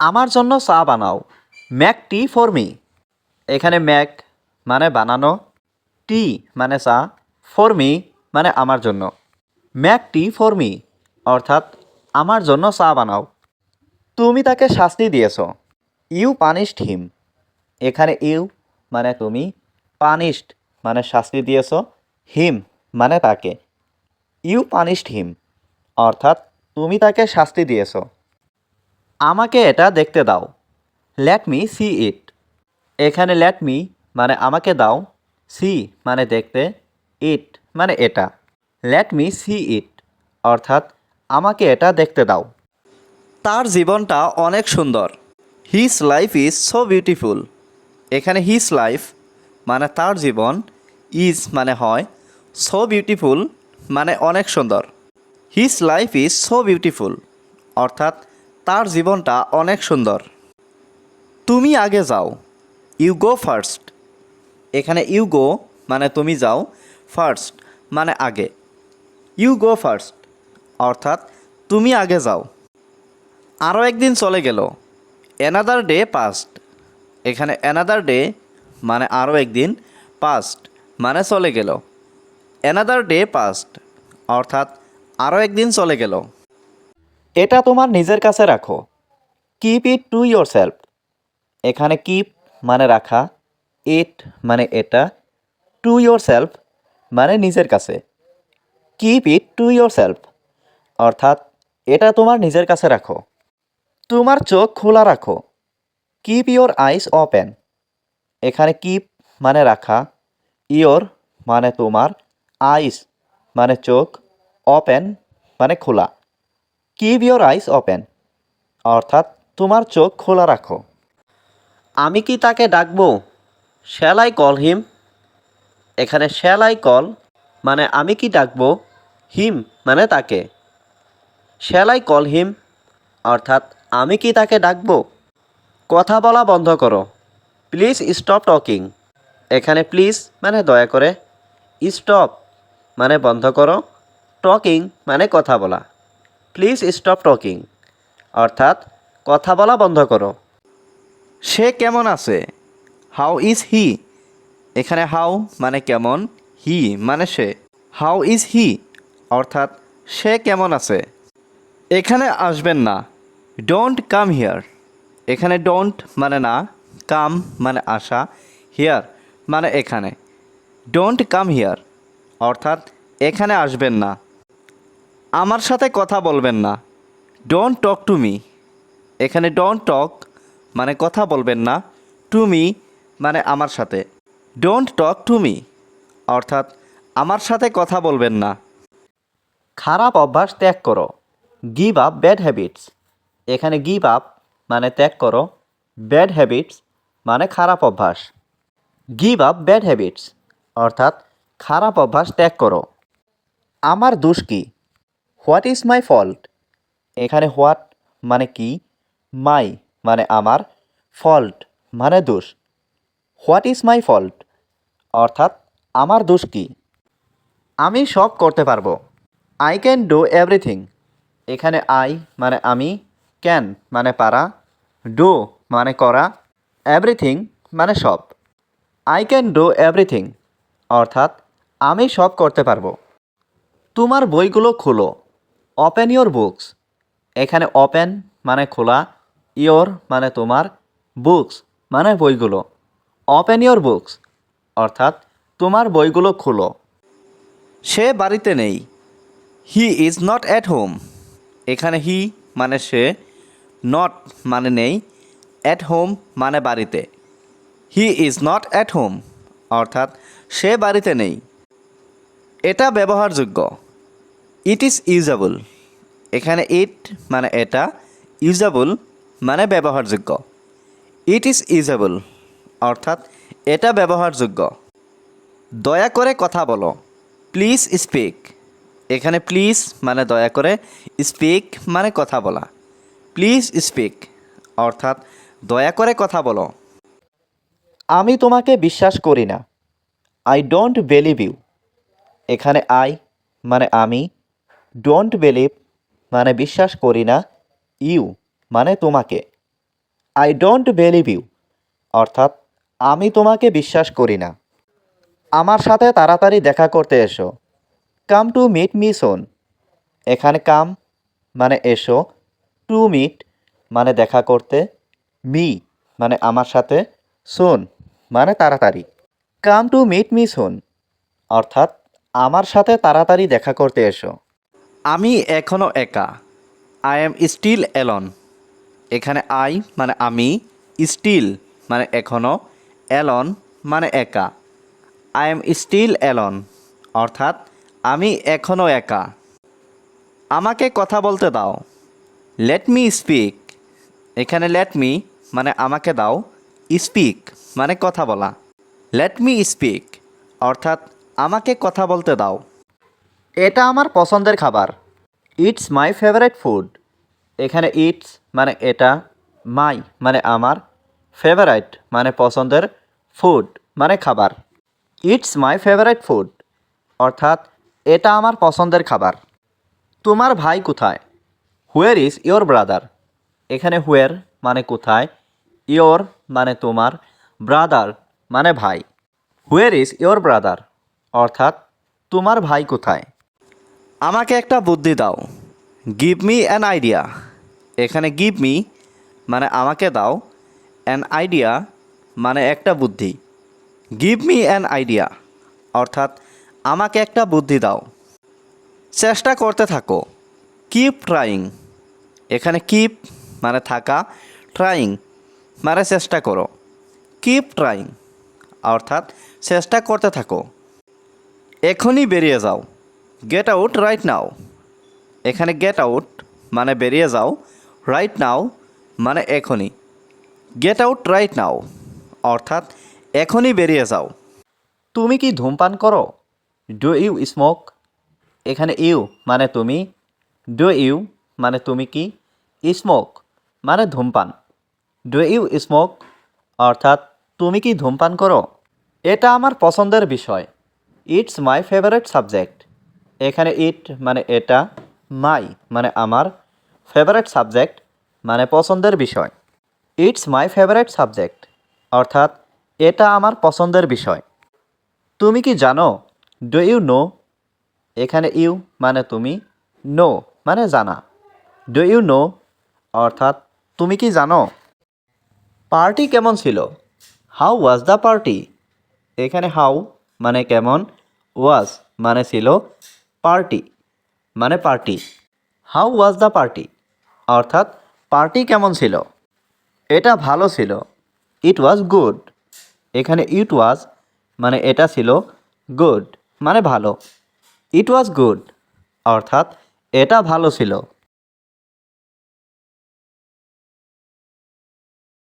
আমার জন্য চা বানাও। Make tea for me. এখানে ম্যাক মানে বানানো, টি মানে চা, ফর মি মানে আমার জন্য। ম্যাক টি ফর মি, অর্থাৎ আমার জন্য চা বানাও। তুমি তাকে শাস্তি দিয়েছ। You punished him. এখানে ইউ মানে তুমি, পানিশড মানে শাস্তি দিয়েছ, হিম মানে তাকে। ইউ পানিশড হিম, অর্থাৎ তুমি তাকে শাস্তি দিয়েছ। আমাকে এটা দেখতে দাও। লেট মি সি ইট এখানে লেট মি মানে আমাকে দাও। সি মানে দেখতে। ইট মানে এটা। লেট মি সি ইট অর্থাৎ আমাকে এটা দেখতে দাও। তার জীবনটা অনেক সুন্দর। His life is so beautiful এখানে হিস লাইফ মানে তার জীবন ইজ মানে হয় সো বিউটিফুল মানে অনেক সুন্দর। His life is so beautiful অর্থাৎ তার জীবনটা অনেক সুন্দর। তুমি আগে যাও। ইউ গো ফার্স্ট এখানে ইউ গো মানে তুমি যাও। ফার্স্ট মানে আগে। ইউ গো ফার্স্ট অর্থাৎ তুমি আগে যাও। আরও একদিন চলে গেল। অ্যানাদার ডে পাস্ট এখানে অ্যানাদার ডে মানে আরও একদিন পাস্ট মানে চলে গেল। অ্যানাদার ডে পাস্ট অর্থাৎ আরও একদিন চলে গেল। এটা তোমার নিজের কাছে রাখো। Keep it to yourself এখানে কিপ মানে রাখা ইট মানে এটা টু ইয়োর সেলফ মানে নিজের কাছে। Keep it to yourself অর্থাৎ এটা তোমার নিজের কাছে রাখো। তোমার চোখ খোলা রাখো। কিপ ইয়োর আইস ওপেন এখানে কিপ মানে রাখা ইয়োর মানে তোমার আইস মানে চোখ ওপেন মানে খোলা। কিপ ইয়োর আইস ওপেন অর্থাৎ তোমার চোখ খোলা রাখো। আমি কি তাকে ডাকবো? শ্যাল আই কল হিম এখানে শ্যাল আই কল মানে আমি কি ডাকবো? হিম মানে তাকে। শ্যাল আই কল হিম অর্থাৎ আমি কি তাকে ডাকবো? কথা বলা বন্ধ করো। প্লিজ স্টপ টকিং এখানে প্লিজ মানে দয়া করে। স্টপ মানে বন্ধ করো। টকিং মানে কথা বলা। Please stop talking. অর্থাৎ কথা বলা বন্ধ করো। সে কেমন আছে? হাউ ইজ হি এখানে হাউ মানে কেমন? হি মানে সে। হাউ ইজ হি অর্থাৎ সে কেমন আছে? এখানে আসবেন না। ডোন্ট কাম হিয়ার এখানে ডোন্ট মানে না কাম মানে আসা হিয়ার মানে এখানে। ডোন্ট কাম হিয়ার অর্থাৎ এখানে আসবেন না। আমার সাথে কথা বলবেন না। ডোন্ট টক টু মি এখানে ডোন্ট টক মানে কথা বলবেন না। টু মি মানে আমার সাথে। ডোন্ট টক টু মি অর্থাৎ আমার সাথে কথা বলবেন না। খারাপ অভ্যাস ত্যাগ করো। গিভ আপ ব্যাড হ্যাবিটস এখানে গিভ আপ মানে ত্যাগ করো। ব্যাড হ্যাবিটস মানে খারাপ অভ্যাস। গিভ আপ ব্যাড হ্যাবিটস অর্থাৎ খারাপ অভ্যাস ত্যাগ করো। আমার দোষ কি? What is my fault? এখানে হোয়াট মানে কি? মাই মানে আমার, ফল্ট মানে দোষ। What is my fault? অর্থাৎ আমার দোষ কি? আমি সব করতে পারব। I can do everything. এখানে আই মানে আমি, ক্যান মানে পারা, ডু মানে করা, এভরিথিং মানে সব। I can do everything. অর্থাৎ আমি সব করতে পারব। তোমার বইগুলো খোলো। ওপেন ইয়োর বুকস এখানে ওপেন মানে খোলা ইয়োর মানে তোমার বুকস মানে বইগুলো। ওপেন ইয়োর বুকস অর্থাৎ তোমার বইগুলো খুলো। সে বাড়িতে নেই। He is not at home এখানে হি মানে সে নট মানে নেই। অ্যাট হোম মানে বাড়িতে। He is not at home অর্থাৎ সে বাড়িতে নেই। এটা ব্যবহারযোগ্য। ইট ইজ ইউজাবল এখানে ইট মানে এটা ইউজাবল মানে ব্যবহারযোগ্য। ইট ইজ ইউজাবল অর্থাৎ এটা ব্যবহারযোগ্য। দয়া করে কথা বলো। প্লিজ স্পিক এখানে প্লিজ মানে দয়া করে স্পিক মানে কথা বলা। প্লিজ স্পিক অর্থাৎ দয়া করে কথা বলো। আমি তোমাকে বিশ্বাস করি না। আই ডোন্ট বিলিভ ইউ এখানে আই মানে আমি ডোন্ট বিলিভ মানে বিশ্বাস করি না ইউ মানে তোমাকে। আই ডোন্ট বিলিভ ইউ অর্থাৎ আমি তোমাকে বিশ্বাস করি না। আমার সাথে তাড়াতাড়ি দেখা করতে এসো। Come to meet me soon এখানে কাম মানে এসো। টু মিট মানে দেখা করতে। মি মানে আমার সাথে। সোন মানে তাড়াতাড়ি। Come to meet me soon অর্থাৎ আমার সাথে তাড়াতাড়ি দেখা করতে এসো। আমি এখনও একা। আই এম স্টিল এলন এখানে আই মানে আমি স্টিল মানে এখনও এলন মানে একা। আই এম স্টিল এলন অর্থাৎ আমি এখনও একা। আমাকে কথা বলতে দাও। লেট মি স্পিক এখানে লেট মি মানে আমাকে দাও। স্পিক মানে কথা বলা। লেট মি স্পিক অর্থাৎ আমাকে কথা বলতে দাও। এটা আমার পছন্দের খাবার। ইটস মাই ফেভারিট ফুড এখানে ইটস মানে এটা মাই মানে আমার ফেভারাইট মানে পছন্দের ফুড মানে খাবার। ইটস মাই ফেভারিট ফুড অর্থাৎ এটা আমার পছন্দের খাবার। তোমার ভাই কোথায়? হুয়ের ইজ ইয়োর ব্রাদার এখানে হুয়ের মানে কোথায়? ইয়োর মানে তোমার ব্রাদার মানে ভাই। হুয়ের ইজ ইয়োর ব্রাদার অর্থাৎ তোমার ভাই কোথায়? আমাকে একটা বুদ্ধি দাও। গিভ মি অ্যান আইডিয়া এখানে গিভ মি মানে আমাকে দাও। অ্যান আইডিয়া মানে একটা বুদ্ধি। গিভ মি অ্যান আইডিয়া অর্থাৎ আমাকে একটা বুদ্ধি দাও। চেষ্টা করতে থাকো। কিপ ট্রাইং এখানে কিপ মানে থাকা। ট্রাইং মানে চেষ্টা করো। কিপ ট্রাইং অর্থাৎ চেষ্টা করতে থাকো। এখনই বেরিয়ে যাও। গেট আউট রাইট নাও এখানে গেট আউট মানে বেরিয়ে যাও। রাইট নাও মানে এখনই। গেট আউট রাইট নাও অর্থাৎ এখনই বেরিয়ে যাও। তুমি কি ধূমপান করো? ডু ইউ স্মোক এখানে ইউ মানে তুমি। ডু ইউ মানে তুমি কি? স্মোক মানে ধূমপান। ডু ইউ স্মোক অর্থাৎ তুমি কি ধূমপান করো? এটা আমার পছন্দের বিষয়। ইটস মাই ফেভারিট সাবজেক্ট এখানে ইট মানে এটা মাই মানে আমার ফেভারিট সাবজেক্ট মানে পছন্দের বিষয়। ইটস মাই ফেভারিট সাবজেক্ট অর্থাৎ এটা আমার পছন্দের বিষয়। তুমি কি জানো ডু ইউ নো এখানে ইউ মানে তুমি নো মানে জানা। ডু ইউ নো অর্থাৎ তুমি কি জানো? পার্টি কেমন ছিল? হাউ ওয়াজ দ্য পার্টি এখানে হাউ মানে কেমন? ওয়াজ মানে ছিল পার্টি মানে party. How was the party? অর্থাৎ, পার্টি কেমন ছিল? এটা ভালো ছিল। It was good. এখানে ইট ওয়াজ মানে এটা ছিল গুড মানে ভালো। ইট ওয়াজ গুড, অর্থাৎ, এটা ভালো ছিল।